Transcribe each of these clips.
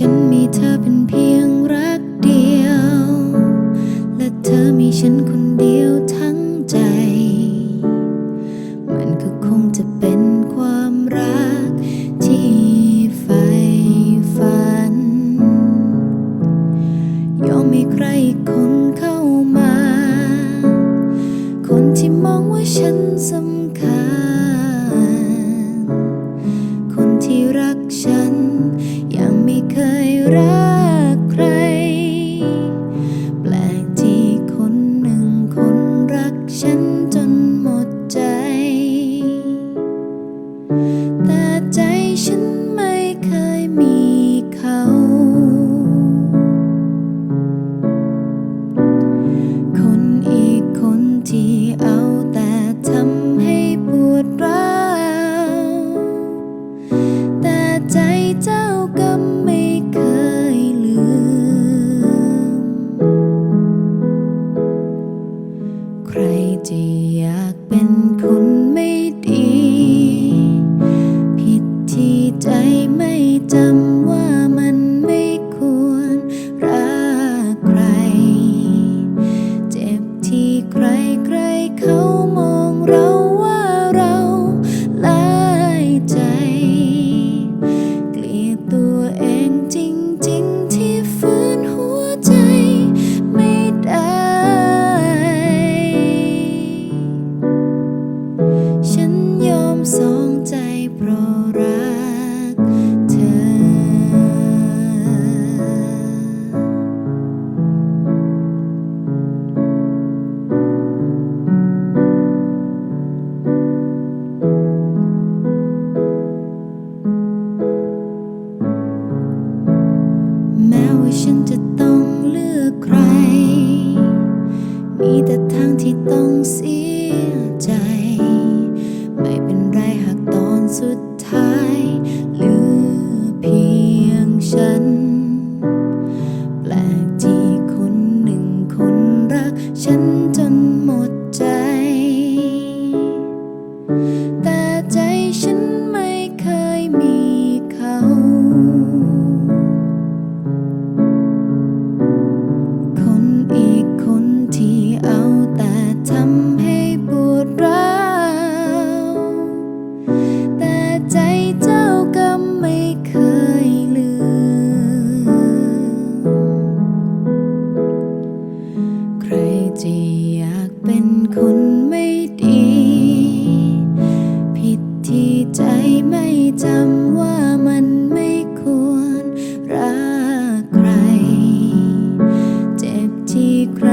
ฉันมีเธอเป็นเพียงรักเดียว และเธอมีฉันคนเดียวทั้งใจ มันก็คงจะเป็นความรักที่ใฝ่ฝัน ยอมให้ใครคนเข้ามา คนที่มองว่าฉันสำคัญ ใครจะอยากเป็นคนไม่ดี ผิดที่ใจไม่จำ patient จะอยากเป็นคนไม่ดี ผิดที่ใจไม่จำว่ามันไม่ควรรักใคร เจ็บที่ใคร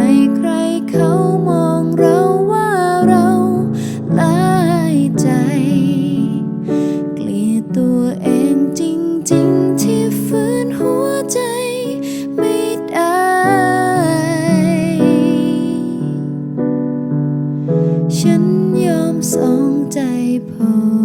สองใจพอ